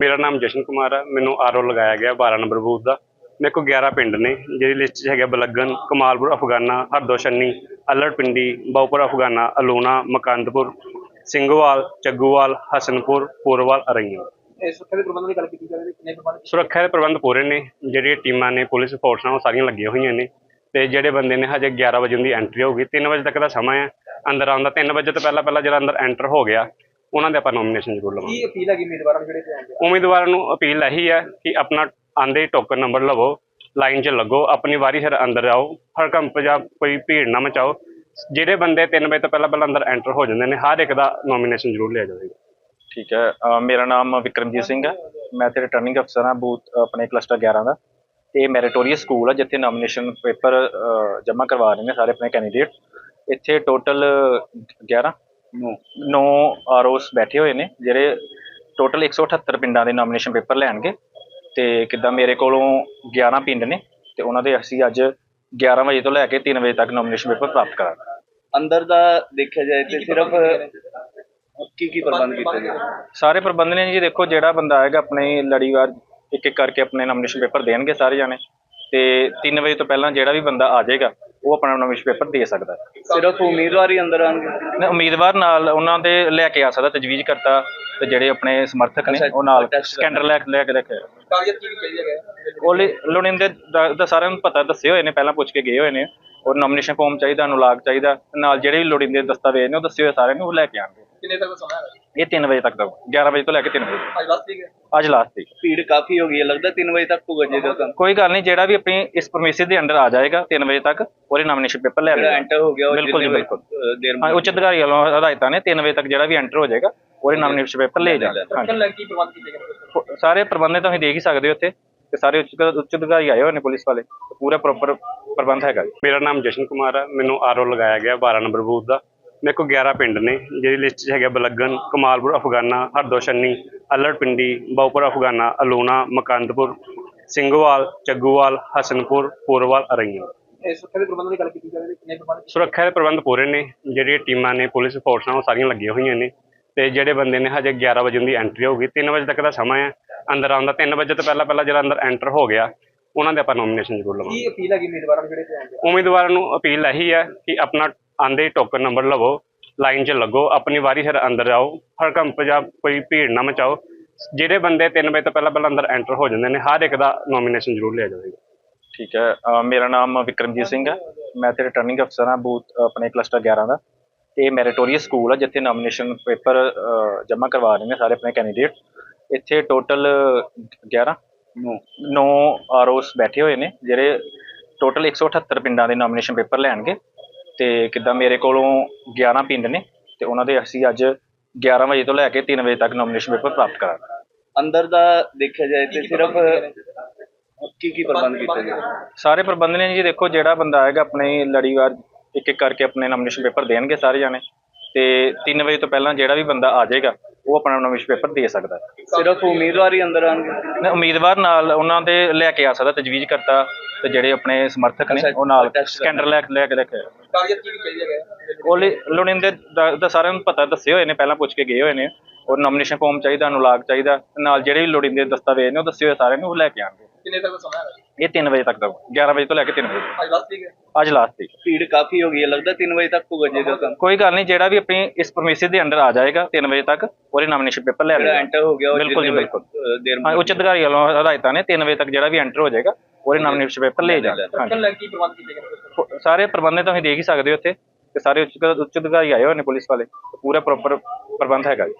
ਮੇਰਾ ਨਾਮ ਜਸ਼ਨ ਕੁਮਾਰ ਹੈ ਮੈਨੂੰ ਆਰਓ ਲਗਾਇਆ ਗਿਆ 12 ਨੰਬਰ ਬੂਥ ਦਾ। ਮੇਰੇ ਕੋਲ 11 ਪਿੰਡ ਨੇ ਜਿਹਦੀ ਲਿਸਟ 'ਚ ਹੈਗੇ ਬਲੱਗਣ ਕਮਾਲਪੁਰ ਅਫਗਾਨਾ ਹਰਦੋਸ਼ਨੀ ਅੱਲੜ ਪਿੰਡੀ ਬਾਉਪੁਰ ਅਫਗਾਨਾ ਅਲੂਣਾ ਮਕੰਦਪੁਰ ਸਿੰਘੋਵਾਲ ਚੱਗੂਵਾਲ ਹਸਨਪੁਰ ਪੂਰਵਾਲ ਅਰਈਆਂ। ਸੁਰੱਖਿਆ ਦੇ ਪ੍ਰਬੰਧਾਂ ਦੀ ਗੱਲ ਕੀਤੀ ਕਿੰਨੇ ਪ੍ਰਬੰਧ? ਸੁਰੱਖਿਆ ਦੇ ਪ੍ਰਬੰਧ ਪੂਰੇ ਨੇ ਜਿਹੜੀਆਂ ਟੀਮਾਂ ਨੇ ਪੁਲਿਸ ਫੋਰਸਾਂ ਉਹ ਸਾਰੀਆਂ ਲੱਗੀਆਂ ਹੋਈਆਂ ਨੇ। ਤੇ ਜਿਹੜੇ ਬੰਦੇ ਨੇ ਹਜੇ 11 ਵਜੇ ਦੀ ਐਂਟਰੀ ਹੋਊਗੀ। 3 ਵਜੇ ਤੱਕ ਦਾ ਸਮਾਂ ਹੈ। ਅੰਦਰ ਆਉਣ ਦਾ 3 ਵਜੇ ਤੋਂ ਪਹਿਲਾਂ ਪਹਿਲਾਂ ਜਿਹੜਾ ਅੰਦਰ ਐਂਟਰ ਹੋ ਗਿਆ ਉਹਨਾਂ ਦੇ ਆਪਾਂ ਨੋਮੀਨੇਸ਼ਨ ਜ਼ਰੂਰ ਲਵਾਂਗੇ। ਕੀ ਅਪੀਲ ਹੈਗੀ ਉਮੀਦਵਾਰਾਂ ਨੂੰ ਜਿਹੜੇ ਤੇ ਆਉਂਦੇ ਆ? ਉਮੀਦਵਾਰਾਂ ਨੂੰ ਅਪੀਲ ਇਹੀ ਹੈ ਕਿ ਆਪਣਾ ਆਂਦੇ ਟੋਕਨ ਨੰਬਰ ਲਵੋ ਲਾਈਨ 'ਚ ਲੱਗੋ ਆਪਣੀ ਵਾਰੀ ਸਿਰ ਅੰਦਰ ਆਓ ਹੜਕੰਪ ਜਾਂ ਕੋਈ ਭੀੜ ਨਾ ਮਚਾਓ। ਜਿਹੜੇ ਬੰਦੇ 3 ਵਜੇ ਤੋਂ ਪਹਿਲਾਂ ਪਹਿਲਾਂ ਅੰਦਰ ਐਂਟਰ ਹੋ ਜਾਂਦੇ ਨੇ ਹਰ ਇੱਕ ਦਾ ਨੋਮੀਨੇਸ਼ਨ ਜ਼ਰੂਰ ਲਿਆ ਜਾਵੇਗਾ। ਠੀਕ ਹੈ ਮੇਰਾ ਨਾਮ ਵਿਕਰਮਜੀਤ ਸਿੰਘ ਹੈ। ਮੈਂ ਤੇ ਰਿਟਰਨਿੰਗ ਅਫਸਰ ਹਾਂ ਬੂਥ ਆਪਣੇ ਕਲਸਟਰ 11 ਦਾ। ਤੇ ਇਹ ਮੈਰੀਟੋਰੀਅਸ ਸਕੂਲ ਹੈ ਜਿੱਥੇ ਨੋਮੀਨੇਸ਼ਨ ਪੇਪਰ ਜਮ੍ਹਾਂ ਕਰਵਾ ਰਹੇ ਨੇ ਸਾਰੇ ਆਪਣੇ ਕੈਂਡੀਡੇਟ ਇੱਥੇ ਟੋਟਲ 11 9 ਆਰਓਸ ਬੈਠੇ ਹੋਏ ਨੇ ਜਿਹੜੇ ਟੋਟਲ 178 ਪਿੰਡਾਂ ਦੇ ਨੋਮੀਨੇਸ਼ਨ ਪੇਪਰ ਲੈਣਗੇ। ਤੇ ਕਿੱਦਾਂ ਮੇਰੇ ਕੋਲੋਂ 11 ਪਿੰਡ ਨੇ ਤੇ ਉਹਨਾਂ ਦੇ ਅਸੀਂ ਅੱਜ 11 ਵਜੇ ਤੋਂ ਲੈ ਕੇ 3 ਵਜੇ ਤੱਕ ਨੋਮੀਨੇਸ਼ਨ ਪੇਪਰ ਪ੍ਰਾਪਤ ਕਰਾਂਗੇ। ਅੰਦਰ ਦਾ ਦੇਖਿਆ ਜਾਏ ਤੇ ਸਿਰਫ ਕੀ ਕੀ ਪ੍ਰਬੰਧ ਕੀਤੇ ਗਏ? ਸਾਰੇ ਪ੍ਰਬੰਧ ਨੇ ਜੀ ਦੇਖੋ ਜਿਹੜਾ ਬੰਦਾ ਆਏਗਾ ਆਪਣੇ ਲੜੀਵਾਰ ਇੱਕ ਇੱਕ ਕਰਕੇ ਆਪਣੇ ਨੋਮੀਨੇਸ਼ਨ ਪੇਪਰ ਦੇਣਗੇ ਸਾਰੇ ਜਾਣੇ। ਤੇ 3 ਵਜੇ ਤੋਂ ਪਹਿਲਾਂ ਜਿਹੜਾ ਵੀ ਬੰਦਾ ਆ ਜਾਏਗਾ ਉਹ ਆਪਣਾ ਨੋਮੀਨੇਸ਼ਨ ਪੇਪਰ ਦੇ ਸਕਦਾ। ਹੈ ਸਿਰਫ ਉਮੀਦਵਾਰ ਹੀ ਅੰਦਰ ਆਣਗੇ ਨਾ, ਉਮੀਦਵਾਰ ਨਾਲ ਉਹਨਾਂ ਦੇ ਲੈ ਕੇ ਆ ਸਕਦਾ ਤਜਵੀਜ਼ ਕਰਤਾ ਤੇ ਜਿਹੜੇ ਆਪਣੇ ਸਮਰਥਕ ਨੇ ਉਹ ਨਾਲ ਸਕੈਂਡਰ ਲੈ ਕੇ ਲੈ ਕੇ ਲੈ ਕੇ ਕਾਗਜ਼ਾਤ ਕੀ ਕੀ ਚਾਹੀਦੇ ਹੈਗੇ ਉਹ ਲੋੜਿੰਦੇ ਦਾ ਦਾ ਸਾਰਿਆਂ ਨੂੰ ਪਤਾ ਦੱਸੇ ਹੋਏ ਨੇ ਪਹਿਲਾਂ ਪੁੱਛ ਕੇ ਗਏ ਹੋਏ ਨੇ। ਔਰ ਨੋਮੀਨੇਸ਼ਨ ਫਾਰਮ ਚਾਹੀਦਾ ਅਨੁਲਾਗ ਚਾਹੀਦਾ ਨਾਲ ਜਿਹੜੇ ਵੀ ਲੋੜਿੰਦੇ ਦਸਤਾਵੇਜ਼ ਨੇ ਉਹ ਦੱਸੇ ਹੋਏ ਸਾਰਿਆਂ ਨੂੰ ਉਹ ਲੈ ਕੇ ਆਣਗੇ ਕਿੰਨੇ ਤੱਕ ਸਮਾਂ ਹੈਗਾ ਇਹ 3 ਵਜੇ ਤੱਕ ਦਾ 11 ਵਜੇ ਤੋਂ ਲੈ ਕੇ 3 ਵਜੇ ਅੱਜ ਲਾਸਟ ਠੀਕ ਹੈ। ਅੱਜ ਲਾਸਟ ਦੀ ਭੀੜ ਕਾਫੀ ਹੋ ਗਈ ਹੈ ਲੱਗਦਾ 3 ਵਜੇ ਤੱਕ ਪੁੱਜ ਜਾਏਗਾ ਕੰਮ। ਕੋਈ ਗੱਲ ਨਹੀਂ ਜਿਹੜਾ ਵੀ ਆਪਣੀ ਇਸ ਪਰਮਿਸ਼ਨ ਦੇ ਅੰਡਰ ਆ ਜਾਏਗਾ 3 ਵਜੇ ਤੱਕ ਉਹਦੇ ਨੋਮੀਨੇਸ਼ਨ ਪੇਪਰ ਲੈ ਲਏਗਾ ਐਂਟਰ ਹੋ ਗਿਆ ਬਿਲਕੁਲ ਜੀ ਬਿਲਕੁਲ। ਹਾਂ ਉੱਚ ਅਧਿਕਾਰੀ ਵੱਲੋਂ ਹਦਾਇਤਾਂ ਨੇ 3 ਵਜੇ ਤੱਕ ਜਿਹੜਾ ਵੀ ਐਂਟਰ ਹੋ ਜਾਏਗਾ ਉਹਦੇ ਨੋਮੀਨੇਸ਼ਨ ਪੇਪਰ ਲੈ ਗਏ ਸਾਰੇ ਪ੍ਰਬੰਧ ਤੁਸੀਂ ਦੇਖ ਹੀ ਸਕਦੇ ਹੋ ਇੱਥੇ ਤੇ ਸਾਰੇ ਉੱਚ ਉੱਚ ਅਧਿਕਾਰੀ ਆਏ ਹੋਏ ਨੇ ਪੁਲਿਸ ਵਾਲੇ ਪੂਰਾ ਪ੍ਰੋਪਰ ਪ੍ਰਬੰਧ ਹੈਗਾ। ਜੀ ਮੇਰਾ ਨਾਮ ਜਸ਼ਨ ਕੁਮਾਰ ਹੈ ਮੈਨੂੰ ਆਰਓ ਲਗਾਇਆ ਗਿਆ 12 ਨੰਬਰ ਬੂਥ ਦਾ। ਮੇਰੇ ਕੋਲ 11 ਪਿੰਡ ਨੇ ਜਿਹਦੀ ਲਿਸਟ 'ਚ ਹੈਗੇ ਬਲੱਗਣ ਕਮਾਲਪੁਰ ਅਫਗਾਨਾ ਹਰਦੋਸ਼ਨੀ ਅੱਲੜ ਪਿੰਡੀ ਬਾਉਪੁਰ ਅਫਗਾਨਾ ਅਲੂਣਾ ਮਕੰਦਪੁਰ ਸਿੰਘੋਵਾਲ ਚੱਗੂਵਾਲ ਹਸਨਪੁਰ ਪੂਰਵਾਲ ਅਰਈਆਂ। ਸੁਰੱਖਿਆ ਦੇ ਪ੍ਰਬੰਧਾਂ ਦੀ ਗੱਲ ਕੀਤੀ ਜਾਵੇ ਕਿੰਨੇ ਪ੍ਰਬੰਧ ਸੁਰੱਖਿਆ ਦੇ ਪ੍ਰਬੰਧ ਪੂਰੇ ਨੇ ਜਿਹੜੀਆਂ ਟੀਮਾਂ ਨੇ ਪੁਲਿਸ ਫੋਰਸਾਂ ਉਹ ਸਾਰੀਆਂ ਲੱਗੀਆਂ ਹੋਈਆਂ ਨੇ। ਤੇ ਜਿਹੜੇ ਬੰਦੇ ਨੇ ਹਜੇ 11 ਵਜੇ ਦੀ ਐਂਟਰੀ ਹੋਊਗੀ 3 ਵਜੇ ਤੱਕ ਦਾ ਸਮਾਂ ਹੈ। ਅੰਦਰ ਆਉਣ ਦਾ 3 ਵਜੇ ਤੋਂ ਪਹਿਲਾਂ ਪਹਿਲਾਂ ਜਿਹੜਾ ਅੰਦਰ ਐਂਟਰ ਹੋ ਗਿਆ ਉਹਨਾਂ ਦੇ ਆਪਾਂ ਨੋਮੀਨੇਸ਼ਨ ਜ਼ਰੂਰ ਲਵਾਂਗੇ। ਕੀ ਅਪੀਲ ਹੈਗੀ ਉਮੀਦਵਾਰਾਂ ਨੂੰ ਜਿਹੜੇ ਤੇ ਆਉਂਦੇ ਆ? ਉਮੀਦਵਾਰਾਂ ਨੂੰ ਅਪੀਲ ਇਹੀ ਹੈ ਕਿ ਆਪਣਾ ਆਂਦੇ ਟੋਕਨ ਨੰਬਰ ਲਵੋ ਲਾਈਨ 'ਚ ਲੱਗੋ ਆਪਣੀ ਵਾਰੀ ਸਿਰ ਅੰਦਰ ਆਓ ਹੜਕੰਪ ਜਾਂ ਕੋਈ ਭੀੜ ਨਾ ਮਚਾਓ। ਜਿਹੜੇ ਬੰਦੇ 3 ਵਜੇ ਤੋਂ ਪਹਿਲਾਂ ਪਹਿਲਾਂ ਅੰਦਰ ਐਂਟਰ ਹੋ ਜਾਂਦੇ ਨੇ ਹਰ ਇੱਕ ਦਾ ਨੋਮੀਨੇਸ਼ਨ ਜ਼ਰੂਰ ਲਿਆ ਜਾਵੇਗਾ। ਠੀਕ ਹੈ ਮੇਰਾ ਨਾਮ ਵਿਕਰਮਜੀਤ ਸਿੰਘ ਹੈ। ਮੈਂ ਤੇ ਰਿਟਰਨਿੰਗ ਅਫਸਰ ਹਾਂ ਬੂਥ ਆਪਣੇ ਕਲਸਟਰ 11 ਦਾ। ਇਹ ਮੈਰੀਟੋਰੀਅਸ ਸਕੂਲ ਹੈ ਜਿੱਥੇ ਨੋਮੀਨੇਸ਼ਨ ਪੇਪਰ ਜਮ੍ਹਾਂ ਕਰਵਾ ਰਹੇ ਨੇ ਸਾਰੇ ਆਪਣੇ ਕੈਂਡੀਡੇਟ ਇੱਥੇ ਟੋਟਲ 11 9 ਆਰਓਸ ਬੈਠੇ ਹੋਏ ਨੇ ਜਿਹੜੇ ਟੋਟਲ 178 ਪਿੰਡਾਂ ਦੇ ਨੋਮੀਨੇਸ਼ਨ ਪੇਪਰ ਲੈਣਗੇ। ਤੇ ਕਿੱਦਾਂ ਮੇਰੇ ਕੋਲੋਂ 11 ਪਿੰਡ ਨੇ ਤੇ ਉਹਨਾਂ ਦੇ ਅਸੀਂ ਅੱਜ 11 ਵਜੇ ਤੋਂ ਲੈ ਕੇ 3 ਵਜੇ ਤੱਕ ਨੋਮੀਨੇਸ਼ਨ ਪੇਪਰ ਪ੍ਰਾਪਤ ਕਰਾਂਗੇ। ਅੰਦਰ ਦਾ ਦੇਖਿਆ ਜਾਏ ਤੇ ਸਿਰਫ ਕੀ ਕੀ ਪ੍ਰਬੰਧ ਕੀਤੇ ਗਏ? ਸਾਰੇ ਪ੍ਰਬੰਧ ਨੇ ਜੀ ਦੇਖੋ ਜਿਹੜਾ ਬੰਦਾ ਆਏਗਾ ਆਪਣੇ ਲੜੀਵਾਰ ਇੱਕ ਇੱਕ ਕਰਕੇ ਆਪਣੇ ਨੋਮੀਨੇਸ਼ਨ ਪੇਪਰ ਦੇਣਗੇ ਸਾਰੇ ਜਾਣੇ। ਤੇ 3 ਵਜੇ ਤੋਂ ਪਹਿਲਾਂ ਜਿਹੜਾ ਵੀ ਬੰਦਾ ਆ ਜਾਏਗਾ ਉਹ ਆਪਣਾ ਨੋਮੀਨੇਸ਼ਨ ਪੇਪਰ ਦੇ ਸਕਦਾ। ਹੈ ਸਿਰਫ ਉਮੀਦਵਾਰ ਹੀ ਅੰਦਰ ਆਣਗੇ ਨਾ, ਉਮੀਦਵਾਰ ਨਾਲ ਉਹਨਾਂ ਦੇ ਲੈ ਕੇ ਆ ਸਕਦਾ ਤਜਵੀਜ਼ ਕਰਤਾ ਤੇ ਜਿਹੜੇ ਆਪਣੇ ਸਮਰਥਕ ਨੇ ਉਹ ਨਾਲ ਸਕੈਂਡਰ ਲੈ ਕੇ ਲੈ ਕੇ ਲੈ ਕੇ ਕਾਗਜ਼ਾਤ ਕੀ ਚਾਹੀਦੇ ਉਹ ਲੋੜਿੰਦੇ ਦਾ ਦਾ ਸਾਰਿਆਂ ਨੂੰ ਪਤਾ ਦੱਸੇ ਹੋਏ ਨੇ ਪਹਿਲਾਂ ਪੁੱਛ ਕੇ ਗਏ ਹੋਏ ਨੇ। ਔਰ ਨੋਮੀਨੇਸ਼ਨ ਫਾਰਮ ਚਾਹੀਦਾ ਅਨੁਲਾਗ ਚਾਹੀਦਾ ਨਾਲ ਜਿਹੜੇ ਵੀ ਲੋੜਿੰਦੇ ਦਸਤਾਵੇਜ਼ ਨੇ ਉਹ ਦੱਸੇ ਹੋਏ ਸਾਰਿਆਂ ਨੂੰ ਉਹ ਲੈ ਕੇ ਆਣਗੇ ਕਿੰਨੇ ਤੱਕ ਸਮਾਂ ਹੈਗਾ? ਇਹ 3 ਵਜੇ ਤੱਕ ਦਾ 11 ਵਜੇ ਤੋਂ ਲੈ ਕੇ 3 ਵਜੇ ਅੱਜ ਲਾਸਟ ਠੀਕ ਹੈ। ਅੱਜ ਲਾਸਟ ਦੀ ਭੀੜ ਕਾਫੀ ਹੋ ਗਈ ਹੈ ਲੱਗਦਾ 3 ਵਜੇ ਤੱਕ ਪੁੱਜ ਜਾਏਗਾ ਕੰਮ। ਕੋਈ ਗੱਲ ਨਹੀਂ ਜਿਹੜਾ ਵੀ ਆਪਣੀ ਇਸ ਪਰਮਿਸ਼ਨ ਦੇ ਅੰਡਰ ਆ ਜਾਏਗਾ 3 ਵਜੇ ਤੱਕ ਉਹਦੇ ਨੋਮੀਨੇਸ਼ਨ ਪੇਪਰ ਲੈ ਜਿਹੜਾ ਲਏਗਾ ਐਂਟਰ ਹੋ ਗਿਆ ਉਹ ਬਿਲਕੁਲ ਜੀ ਬਿਲਕੁਲ। ਦੇਰ ਹਾਂ ਉੱਚ ਅਧਿਕਾਰੀ ਵੱਲੋਂ ਹਦਾਇਤਾਂ ਨੇ 3 ਵਜੇ ਤੱਕ ਜਿਹੜਾ ਵੀ ਐਂਟਰ ਹੋ ਜਾਏਗਾ ਉਹਦੇ ਨੋਮੀਨੇਸ਼ਨ ਪੇਪਰ ਲੈ ਜਾਣਾ ਰੱਖਣ ਲੱਗ ਕੀ ਪ੍ਰਬੰਧ ਕੀਤੇ ਗਏ ਸਾਰੇ ਪ੍ਰਬੰਧ ਤੁਸੀਂ ਦੇਖ ਹੀ ਸਕਦੇ ਹੋ ਇੱਥੇ ਤੇ ਸਾਰੇ ਉੱਚ ਉੱਚ ਅਧਿਕਾਰੀ ਆਏ ਹੋਏ ਨੇ ਪੁਲਿਸ ਵਾਲੇ ਪੂਰਾ ਪ੍ਰੋਪਰ ਪ੍ਰਬੰਧ ਹੈਗਾ ਜੀ।